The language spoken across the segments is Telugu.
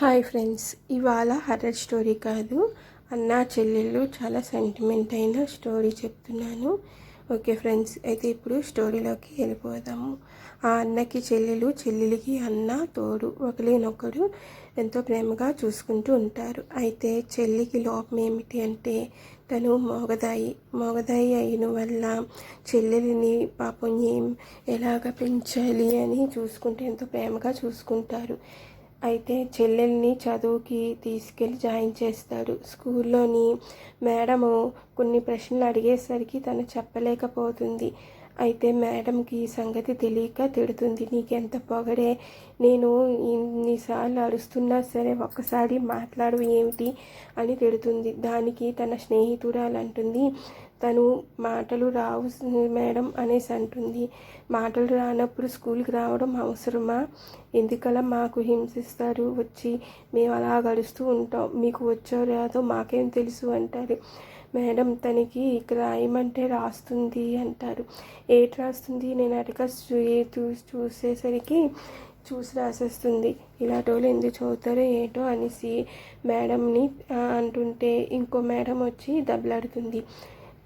హాయ్ ఫ్రెండ్స్ ఇవాళ హర్రర్ స్టోరీ కాదు. అన్న చెల్లెళ్ళు చాలా సెంటిమెంట్ అయిన స్టోరీ చెప్తున్నాను. ఓకే ఫ్రెండ్స్ అయితే ఇప్పుడు స్టోరీలోకి వెళ్ళిపోదాము. ఆ అన్నకి చెల్లెలు చెల్లెలికి అన్న తోడు ఒకరినొకరు ఎంతో ప్రేమగా చూసుకుంటూ ఉంటారు. అయితే చెల్లికి లోపం ఏమిటి అంటే తను మోగదాయి మోగదాయి అయిన వల్ల చెల్లెలిని పాపం ఏం ఎలాగ పెంచాలి అని చూసుకుంటే ఎంతో ప్రేమగా చూసుకుంటారు. అయితే చెల్లెల్ని చదువుకి తీసుకెళ్ళి జాయిన్ చేస్తాడు. స్కూల్లోని మేడము కొన్ని ప్రశ్నలు అడిగేసరికి తను చెప్పలేకపోతుంది. అయితే మేడంకి సంగతి తెలియక తిడుతుంది. నీకెంత పొగడే? నేను ఇన్నిసార్లు అరుస్తున్నా సరే ఒక్కసారి మాట్లాడు ఏమిటి? అని తిడుతుంది. దానికి తన స్నేహితురాలు అంటుంది తను మాటలు రావు మేడం అనేసి అంటుంది. మాటలు రానప్పుడు స్కూల్కి రావడం అవసరమా? ఎందుకలా మాకు హింసిస్తారు? వచ్చి మేము అలా గడుస్తూ ఉంటాం. మీకు వచ్చో రాదో మాకేం తెలుసు అంటారు. మేడం తనకి ఇక్కడ రాయమంటే రాస్తుంది అంటారు. ఏటి రాస్తుంది? నేను అటుక చూసి చూసేసరికి చూసి రాసేస్తుంది. ఇలాంటి ఎందుకు చదువుతారో ఏటో అనేసి మేడంని అంటుంటే ఇంకో మేడం వచ్చి దెబ్బలాడుతుంది.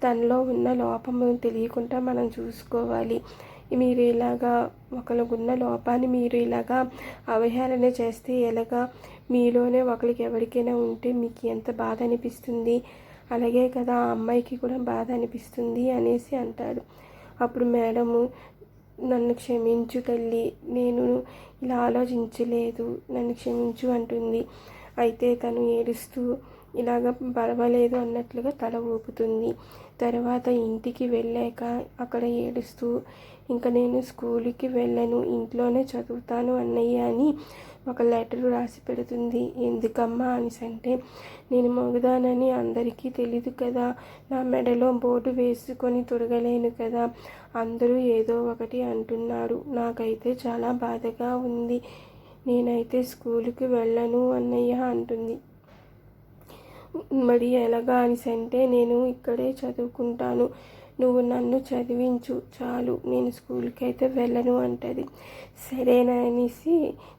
తనలో ఉన్న లోపము తెలియకుండా మనం చూసుకోవాలి. మీరు ఇలాగా ఒకరికున్న లోపాన్ని మీరు ఇలాగా అవహేళన చేస్తే ఎలాగా మీలోనే ఒకరికి ఎవరికైనా ఉంటే మీకు ఎంత బాధ అనిపిస్తుంది? అలాగే కదా ఆ అమ్మాయికి కూడా బాధ అనిపిస్తుంది అనేసి అంటాడు. అప్పుడు మేడము నన్ను క్షమించు తల్లి నేను ఇలా ఆలోచించలేదు నన్ను క్షమించు అంటుంది. అయితే తను ఏడుస్తూ ఇలాగ పర్వాలేదు అన్నట్లుగా తల ఊపుతుంది. తర్వాత ఇంటికి వెళ్ళాక అక్కడ ఏడుస్తూ ఇంకా నేను స్కూల్కి వెళ్ళను ఇంట్లోనే చదువుతాను అన్నయ్య అని ఒక లెటర్ రాసి పెడుతుంది. ఎందుకమ్మా అనేసి అంటే నేను మగుదానని అందరికీ తెలీదు కదా నా మెడలో బోర్డు వేసుకొని తొడగలేను కదా అందరూ ఏదో ఒకటి అంటున్నారు. నాకైతే చాలా బాధగా ఉంది. నేనైతే స్కూల్కి వెళ్ళను అన్నయ్య అంటుంది. మరి ఎలాగా అనేసి అంటే నేను ఇక్కడే చదువుకుంటాను. నువ్వు నన్ను చదివించు చాలు. నేను స్కూల్కి అయితే వెళ్ళను అంటది. సరేనా అనేసి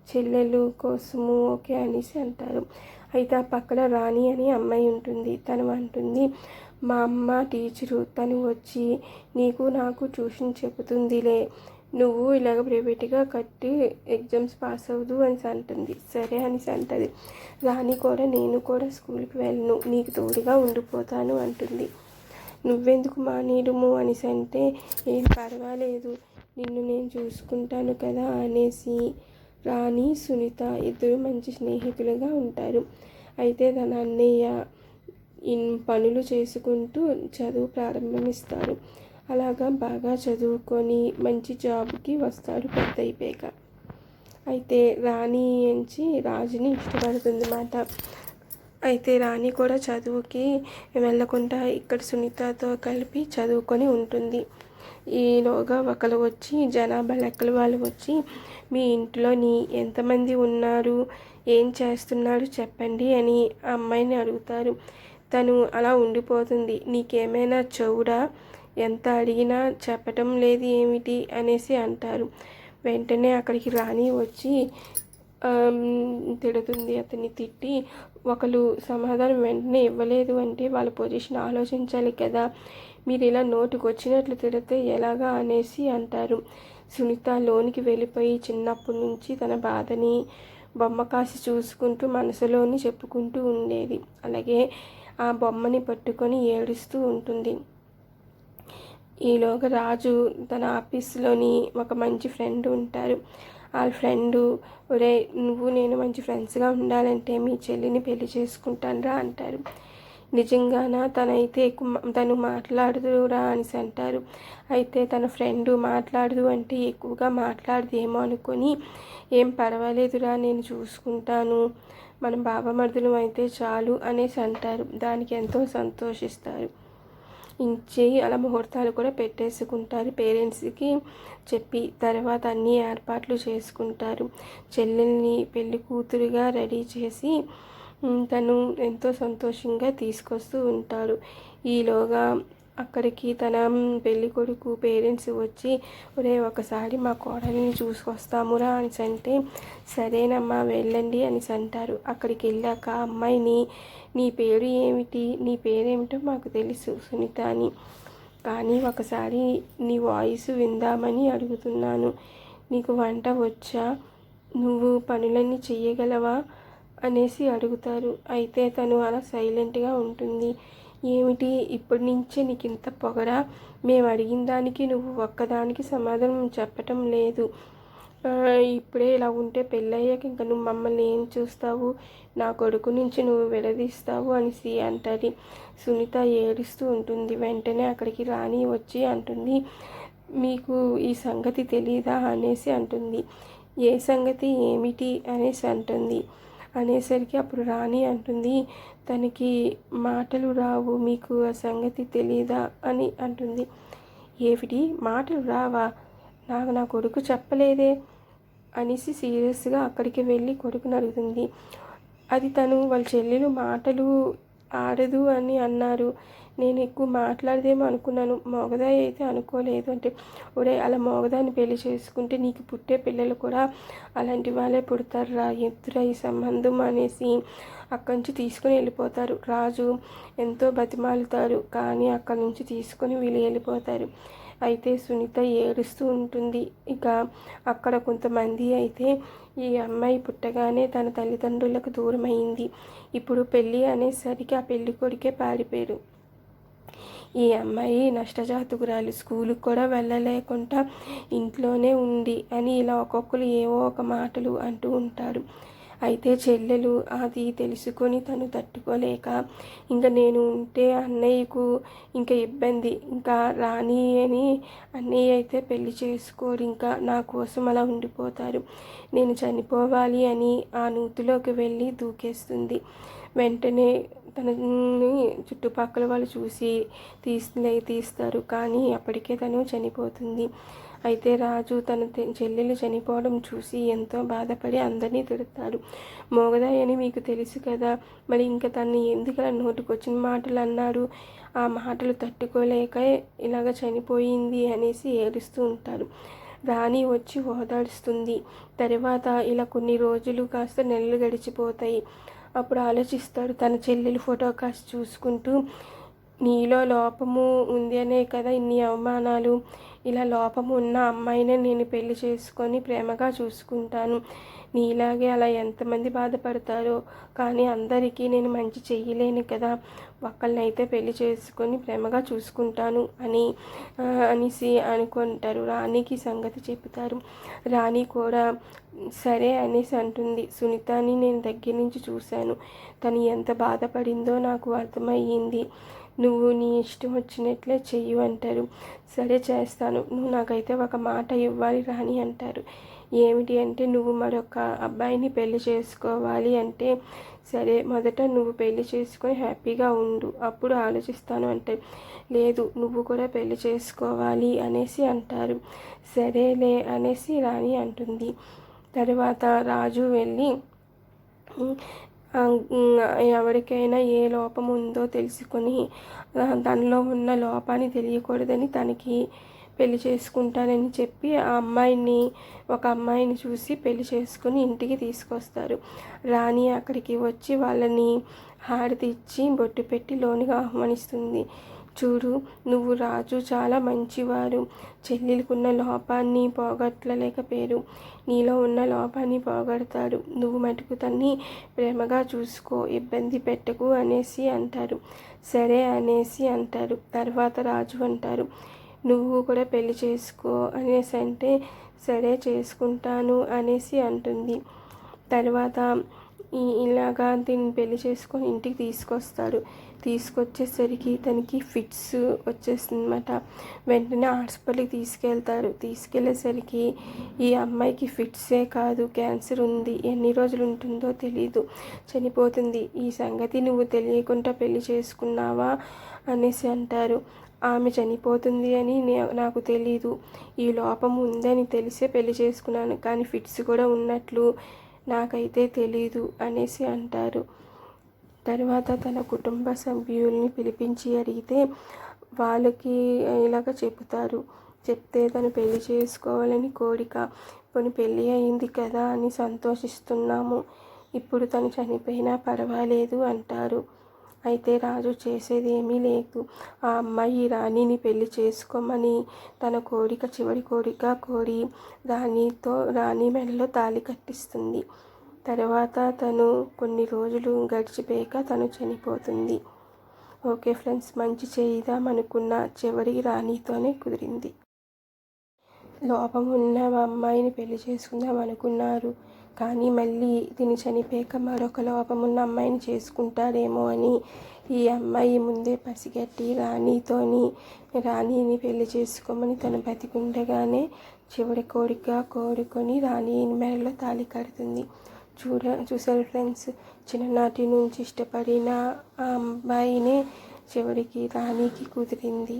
చెల్లెలు కోసము ఓకే అనేసి అంటారు. అయితే ఆ పక్కన రాణి అని అమ్మాయి ఉంటుంది. తను అంటుంది మా అమ్మ టీచరు తను వచ్చి నీకు నాకు ట్యూషన్ చెబుతుందిలే. నువ్వు ఇలాగ ప్రైవేట్గా కట్టి ఎగ్జామ్స్ పాస్ అవ్వదు అని అంటుంది. సరే అనేసి అంటుంది. రాణి కూడా నేను కూడా స్కూల్కి వెళ్ళను. నీకు తోడుగా ఉండిపోతాను అంటుంది. నువ్వెందుకు మానేయడము అనేసి అంటే ఏం పర్వాలేదు. నిన్ను నేను చూసుకుంటాను కదా అనేసి రాణి సునీత ఇద్దరు మంచి స్నేహితులుగా ఉంటారు. అయితే తన అన్నయ్య ఇన్ పనులు చేసుకుంటూ చదువు ప్రారంభమిస్తారు. అలాగా బాగా చదువుకొని మంచి జాబ్కి వస్తాడు పెద్ద అయిపోయాక అయితే రాణి ఎంచి రాజుని ఇష్టపడుతుంది అన్నమాట అయితే రాణి కూడా చదువుకి వెళ్ళకుండా ఇక్కడ సునీతతో కలిపి చదువుకొని ఉంటుంది. ఈలోగా ఒకరు వచ్చి జనాభా లెక్కల వాళ్ళు వచ్చి మీ ఇంట్లోని ఎంతమంది ఉన్నారు? ఏం చేస్తున్నారు చెప్పండి అని అమ్మాయిని అడుగుతారు. తను అలా ఉండిపోతుంది. నీకేమైనా చెవుడా? ఎంత అడిగినా చెప్పటం లేదు ఏమిటి అనేసి అంటారు. వెంటనే అక్కడికి రాణి వచ్చి తిడుతుంది. అతన్ని తిట్టి ఒకరు సమాధానం వెంటనే ఇవ్వలేదు అంటే వాళ్ళ పొజిషన్ ఆలోచించాలి కదా. మీరు ఇలా నోటికి వచ్చినట్లు తిడితే ఎలాగా అనేసి అంటారు. సునీత లోనికి వెళ్ళిపోయి చిన్నప్పటి నుంచి తన బాధని బొమ్మ కాసి చూసుకుంటూ మనసులోని చెప్పుకుంటూ ఉండేది. అలాగే ఆ బొమ్మని పట్టుకొని ఏడుస్తూ ఉంటుంది. ఈలోగా రాజు తన ఆఫీస్లోని ఒక మంచి ఫ్రెండ్ ఉంటారు. వాళ్ళ ఫ్రెండు ఒరే నువ్వు నేను మంచి ఫ్రెండ్స్గా ఉండాలంటే మీ చెల్లిని పెళ్ళి చేసుకుంటానురా అంటారు. నిజంగానా? తనైతే ఎక్కువ తను మాట్లాడదురా అనేసి అంటారు. అయితే తన ఫ్రెండ్ మాట్లాడదు అంటే ఎక్కువగా మాట్లాడదేమో అనుకొని ఏం పర్వాలేదురా నేను చూసుకుంటాను. మన బాబమర్దులు అయితే చాలు అనేసి అంటారు. దానికి ఎంతో సంతోషిస్తారు. ఇచ్చి అలా ముహూర్తాలు కూడా పెట్టేసుకుంటారు. పేరెంట్స్కి చెప్పి తర్వాత అన్ని ఏర్పాట్లు చేసుకుంటారు. చెల్లెల్ని పెళ్ళి కూతురుగా రెడీ చేసి తను ఎంతో సంతోషంగా తీసుకొస్తూ ఉంటాడు. ఈలోగా అక్కడికి తన పెళ్ళి కొడుకు పేరెంట్స్ వచ్చి ఒరే ఒకసారి మా కోడలిని చూసుకొస్తామురా అని అంటే సరేనమ్మా వెళ్ళండి అని అంటారు. అక్కడికి వెళ్ళాక అమ్మాయిని నీ పేరు ఏమిటి? నీ పేరేమిటో మాకు తెలుసు సునీత అని. కానీ ఒకసారి నీ వాయిస్ విందామని అడుగుతున్నాను. నీకు వంట వచ్చా? నువ్వు పనులన్నీ చేయగలవా అనేసి అడుగుతారు. అయితే తను అలా సైలెంట్గా ఉంటుంది. ఏమిటి? ఇప్పటి నుంచే నీకు ఇంత పొగరా? మేము అడిగిన దానికి నువ్వు ఒక్కదానికి సమాధానం చెప్పటం లేదు. ఇప్పుడే ఇలా ఉంటే పెళ్ళయ్యాక ఇంకా నువ్వు మమ్మల్ని ఏం చూస్తావు? నా కొడుకు నుంచి నువ్వు విడదీస్తావు అనేసి అంటది. సునీత ఏడుస్తూ ఉంటుంది. వెంటనే అక్కడికి రాణి వచ్చి అంటుంది మీకు ఈ సంగతి తెలీదా? అనేసి అంటుంది. ఏ సంగతి? ఏమిటి? అనేసి అంటుంది. అనేసరికి అప్పుడు రాణి అంటుంది తనకి మాటలు రావు మీకు ఆ సంగతి తెలీదా? అని అంటుంది. ఏమిటి? మాటలు రావా? నాకు నా కొడుకు చెప్పలేదే? అనేసి సీరియస్గా అక్కడికి వెళ్ళి కొడుకుని అడుగుతుంది. అది తను వాళ్ళ చెల్లెలు మాటలు ఆడదు అని అన్నారు. నేను ఎక్కువ మాట్లాడదేమో అనుకున్నాను. మోగదాయి అయితే అనుకోలేదు అంటే ఒరే అలా మోగదాన్ని పెళ్ళి చేసుకుంటే నీకు పుట్టే పిల్లలు కూడా అలాంటి వాళ్ళే పుడతారు రా. ఈ సంబంధం? అనేసి అక్కడి నుంచి తీసుకుని వెళ్ళిపోతారు. రాజు ఎంతో బతిమాలుతారు కానీ అక్కడి నుంచి తీసుకొని వీళ్ళు వెళ్ళిపోతారు. అయితే సునీత ఏడుస్తూ ఉంటుంది. ఇక అక్కడ కొంతమంది అయితే ఈ అమ్మాయి పుట్టగానే తన తల్లిదండ్రులకు దూరమైంది. ఇప్పుడు పెళ్ళి అనేసరికి ఆ పెళ్ళి కొడుకే పారిపోయారు. ఈ అమ్మాయి నష్టజాతకురాలు స్కూల్కి కూడా వెళ్ళలేకుండా ఇంట్లోనే ఉంది అని ఇలా ఒక్కొక్కరు ఏవో ఒక మాటలు అంటూ ఉంటారు. అయితే చెల్లెలు అది తెలుసుకొని తను తట్టుకోలేక ఇంకా నేను ఉంటే అన్నయ్యకు ఇంకా ఇబ్బంది. ఇంకా రాని అని అన్నయ్య అయితే పెళ్ళి చేసుకోరు ఇంకా నా కోసం అలా ఉండిపోతారు. నేను చనిపోవాలి అని ఆ నూతిలోకి వెళ్ళి దూకేస్తుంది. వెంటనే తనని చుట్టుపక్కల వాళ్ళు చూసి తీసి తీస్తారు. కానీ అప్పటికే తను చనిపోతుంది. అయితే రాజు తన చెల్లెలు చనిపోవడం చూసి ఎంతో బాధపడి అందరినీ తిడతాడు. మోగదాయి అని మీకు తెలుసు కదా! మరి ఇంకా తను ఎందుకు నోటికొచ్చిన మాటలు అన్నాడు? ఆ మాటలు తట్టుకోలేక ఇలాగ చనిపోయింది అనేసి ఏడుస్తూ ఉంటారు రాణి వచ్చి ఓదాడుస్తుంది. తర్వాత ఇలా కొన్ని రోజులు కాస్త నెలలు గడిచిపోతాయి. అప్పుడు ఆలోచిస్తాడు. తన చెల్లెలు ఫోటో కాస్ట్ చూసుకుంటూ నీలో లోపము ఉంది అనే కదా ఇన్ని అవమానాలు. ఇలా లోపం ఉన్న అమ్మాయినే నేను పెళ్ళి చేసుకొని ప్రేమగా చూసుకుంటాను. నీలాగే అలా ఎంతమంది బాధపడతారో కానీ అందరికీ నేను మంచి చెయ్యలేను కదా. ఒకళ్ళనైతే పెళ్ళి చేసుకొని ప్రేమగా చూసుకుంటాను అని అనేసి అనుకుంటారు. రాణికి సంగతి చెప్తారు రాణి కూడా సరే అనేసి అంటుంది. సునీతని నేను దగ్గర నుంచి చూశాను. తను ఎంత బాధపడిందో నాకు అర్థమయ్యింది. నువ్వు నీ ఇష్టం వచ్చినట్లే చెయ్యి అంటారు. సరే చేస్తాను. నువ్వు నాకైతే ఒక మాట ఇవ్వాలి రాని అంటారు. ఏమిటి అంటే నువ్వు మరొక అబ్బాయిని పెళ్ళి చేసుకోవాలి అంటే సరే మొదట నువ్వు పెళ్ళి చేసుకొని హ్యాపీగా ఉండు. అప్పుడు ఆలోచిస్తాను అంటే లేదు నువ్వు కూడా పెళ్ళి చేసుకోవాలి అనేసి అంటారు. సరేలే అనేసి రాణి అంటుంది. తర్వాత రాజు వెళ్ళి ఎవరికైనా ఏ లోపం ఉందో తెలుసుకొని దానిలో ఉన్న లోపాన్ని తెలియకూడదని తనకి పెళ్ళి చేసుకుంటానని చెప్పి ఆ అమ్మాయిని ఒక అమ్మాయిని చూసి పెళ్ళి చేసుకుని ఇంటికి తీసుకొస్తారు. రాణి అక్కడికి వచ్చి వాళ్ళని హారతి ఇచ్చి బొట్టు పెట్టి లోనికి ఆహ్వానిస్తుంది. చూడు నువ్వు రాజు చాలా మంచివారు చెల్లెలకున్న లోపాన్ని పోగొట్టలేకపోయారు. నీలో ఉన్న లోపాన్ని పోగొడతాడు. నువ్వు మటుకు తన్ని ప్రేమగా చూసుకో ఇబ్బంది పెట్టకు అనేసి అంటారు. సరే అనేసి అంటారు. తర్వాత రాజు అంటారు నువ్వు కూడా పెళ్ళి చేసుకో అనేసి అంటే సరే చేసుకుంటాను అనేసి అంటుంది. తర్వాత ఇలాగా దీన్ని పెళ్ళి చేసుకొని ఇంటికి తీసుకొస్తాడు తీసుకొచ్చేసరికి తనకి ఫిట్స్ వచ్చేస్తుందన్నమాట. వెంటనే హాస్పిటల్కి తీసుకెళ్తారు. తీసుకెళ్ళేసరికి ఈ అమ్మాయికి ఫిట్సే కాదు క్యాన్సర్ ఉంది. ఎన్ని రోజులు ఉంటుందో తెలీదు. చనిపోతుంది. ఈ సంగతి నువ్వు తెలియకుండా పెళ్ళి చేసుకున్నావా అనేసి అంటారు. ఆమె చనిపోతుంది అని నాకు తెలీదు. ఈ లోపం ఉందని తెలిసే పెళ్ళి చేసుకున్నాను. కానీ ఫిట్స్ కూడా ఉన్నట్లు నాకైతే తెలీదు అనేసి అంటారు. తర్వాత తన కుటుంబ సభ్యుల్ని పిలిపించి అడిగితే వాళ్ళకి ఇలాగ చెబుతారు. చెప్తే తను పెళ్ళి చేసుకోవాలని కోరిక కొన్ని పెళ్ళి అయింది కదా అని సంతోషిస్తున్నాము. ఇప్పుడు తను చనిపోయినా పర్వాలేదు అంటారు. అయితే రాజు చేసేది ఏమీ లేదు. ఆ అమ్మాయి రాణిని పెళ్ళి చేసుకోమని తన కోరిక చివరి కోరిక కోరి రాణితో రాణి మెడలో తాళి కట్టిస్తుంది. తర్వాత తను కొన్ని రోజులు గడిచిపోయాక తను చనిపోతుంది. ఓకే ఫ్రెండ్స్ మంచి చేయిదాం అనుకున్న చివరి రాణితోనే కుదిరింది. లోపం ఉన్న అమ్మాయిని పెళ్ళి చేసుకుందాం అనుకున్నారు. కానీ మళ్ళీ తిని చనిపోయాక మరొక లోపం ఉన్న అమ్మాయిని చేసుకుంటారేమో అని ఈ అమ్మాయి ముందే పసిగట్టి రాణితోని రాణిని పెళ్ళి చేసుకోమని తను బతికుండగానే చివరి కోరిక కోరుకొని రాణి మెడలో తాళి కడుతుంది. చూడ చూసారు ఫ్రెండ్స్ చిన్ననాటి నుంచి ఇష్టపడిన ఆ అమ్మాయినే చివరికి రాణికి కుదిరింది.